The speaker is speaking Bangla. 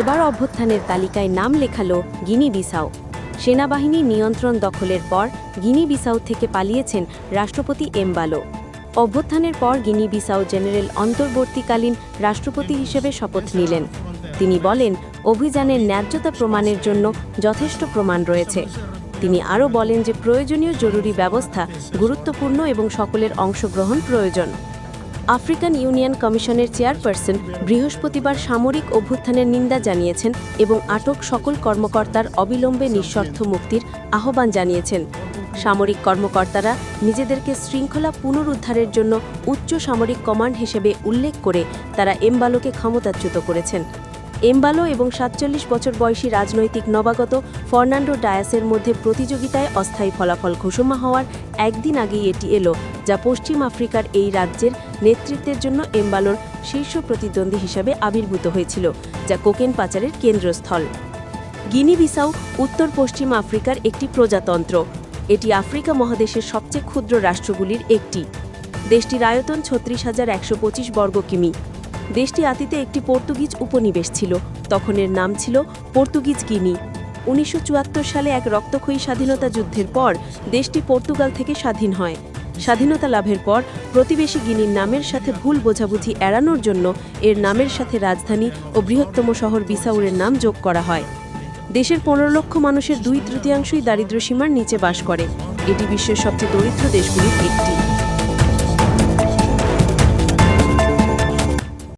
এবার অভ্যুত্থানের তালিকায় নাম লেখালো গিনি বিসাও সেনাবাহিনী নিয়ন্ত্রণ দখলের পর গিনি বিসাউ থেকে পালিয়েছেন রাষ্ট্রপতি এমবালো। অভ্যুত্থানের পর গিনি বিসাউ জেনারেল অন্তর্বর্তীকালীন রাষ্ট্রপতি হিসেবে শপথ নিলেন। তিনি বলেন, অভিযানের ন্যায্যতা প্রমাণের জন্য যথেষ্ট প্রমাণ রয়েছে। তিনি আরও বলেন যে প্রয়োজনীয় জরুরি ব্যবস্থা গুরুত্বপূর্ণ এবং সকলের অংশগ্রহণ প্রয়োজন। আফ্রিকান ইউনিয়ন কমিশনের চেয়ারপারসন বৃহস্পতিবার সামরিক অভ্যুত্থানের নিন্দা জানিয়েছেন এবং আটক সকল কর্মকর্তার অবিলম্বে নিঃশর্ত মুক্তির আহ্বান জানিয়েছেন। সামরিক কর্মকর্তারা নিজেদেরকে শৃঙ্খলা পুনরুদ্ধারের জন্য উচ্চ সামরিক কমান্ড হিসেবে উল্লেখ করে তারা এমবালোকে ক্ষমতাচ্যুত করেছেন। এমবালো এবং সাতচল্লিশ বছর বয়সী রাজনৈতিক নবাগত ফর্নান্ডো ডায়াসের মধ্যে প্রতিযোগিতায় অস্থায়ী ফলাফল ঘোষণা হওয়ার একদিন আগেই এটি এলো, যা পশ্চিম আফ্রিকার এই রাজ্যের নেতৃত্বের জন্য এমবালোর শীর্ষ প্রতিদ্বন্দ্বী হিসাবে আবির্ভূত হয়েছিল, যা কোকেন পাচারের কেন্দ্রস্থল। গিনি বিসাউ উত্তর পশ্চিম আফ্রিকার একটি প্রজাতন্ত্র। এটি আফ্রিকা মহাদেশের সবচেয়ে ক্ষুদ্র রাষ্ট্রগুলির একটি। দেশটির আয়তন ছত্রিশ হাজার একশো পঁচিশ বর্গ কিমি। দেশটি আতিতে একটি পর্তুগিজ উপনিবেশ ছিল। তখন এর নাম ছিল পর্তুগিজ গিনি। উনিশশো চুয়াত্তর সালে এক রক্তক্ষয়ী স্বাধীনতা যুদ্ধের পর দেশটি পর্তুগাল থেকে স্বাধীন হয়। স্বাধীনতা লাভের পর প্রতিবেশী গিনির নামের সাথে ভুল বোঝাবুঝি এড়ানোর জন্য এর নামের সাথে রাজধানী ও বৃহত্তম শহর বিসাউরের নাম যোগ করা হয়। দেশের পনেরো লক্ষ মানুষের দুই তৃতীয়াংশই দারিদ্র্যসীমার নিচে বাস করে। এটি বিশ্বের সবচেয়ে দরিদ্র দেশগুলির একটি।